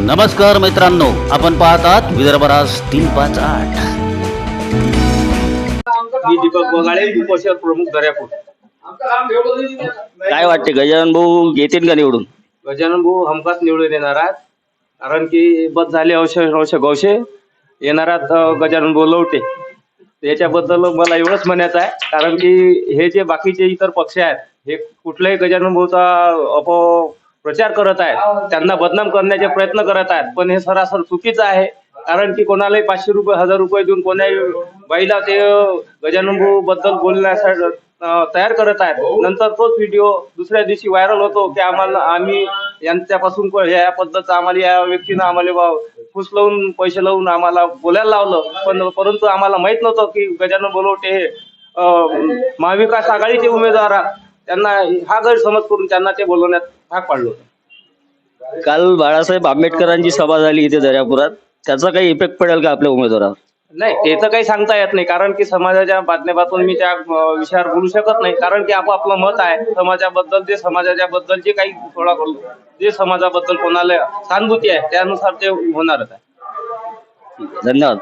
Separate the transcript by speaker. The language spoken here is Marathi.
Speaker 1: नमस्कार मित्रांनो आपण पाहतात विदर्भराज तीन पाच आठ.
Speaker 2: मी दीपक बगाळे उपोषण प्रमुख दर्यापूर.
Speaker 3: काय वाटते गजानन भाऊ येतील का निवडून?
Speaker 2: गजानन भाऊ हमखास निवडून येणार आहेत. कारण की बस झाले औषध औषध गौशे येणारात अं, गजानन भाऊ लवटे. याच्याबद्दल मला एवढंच म्हणायचं आहे. कारण की हे जे बाकीचे इतर पक्ष आहेत हे कुठल्याही गजानन भाऊचा अप प्रचार करत आहेत. त्यांना बदनाम करण्याचे प्रयत्न करत आहेत. पण हे सरासर चुकीचं आहे. कारण की कोणालाही पाचशे रुपये हजार रुपये देऊन कोणाही बाईला ते गजानन भाऊ बद्दल बोलण्यासाठी तयार करत आहेत. नंतर तोच व्हिडिओ दुसऱ्या दिवशी व्हायरल होतो की आम्हाला आम्ही यांच्यापासून या पद्धतीचं आम्हाला या व्यक्तीनं आम्हाला फूस लावून पैसे लावून आम्हाला बोलायला लावलं. पण परंतु आम्हाला माहीत नव्हतं की गजानन बोलवटे हे महाविकास आघाडीचे उमेदवार. त्यांना हा गैरसमज करून त्यांना ते बोलवण्यात भाग पाडलं होतं.
Speaker 3: काल बाळासाहेब आंबेडकरांची सभा झाली इथे दर्यापुरात. त्याचा काही इफेक्ट पडेल का आपल्या उमेदवारावर?
Speaker 2: नाही ते तर काही सांगता येत नाही कारण की समाजाच्या माध्यमातून मी त्या अं, विषयावर बोलू शकत नाही. कारण की आपापलं मत आहे. समाजाबद्दल जे समाजाच्या बद्दल जे काही थोडा जे समाजाबद्दल कोणाला सहानुभूती आहे त्यानुसार ते होणारच आहे.
Speaker 3: धन्यवाद.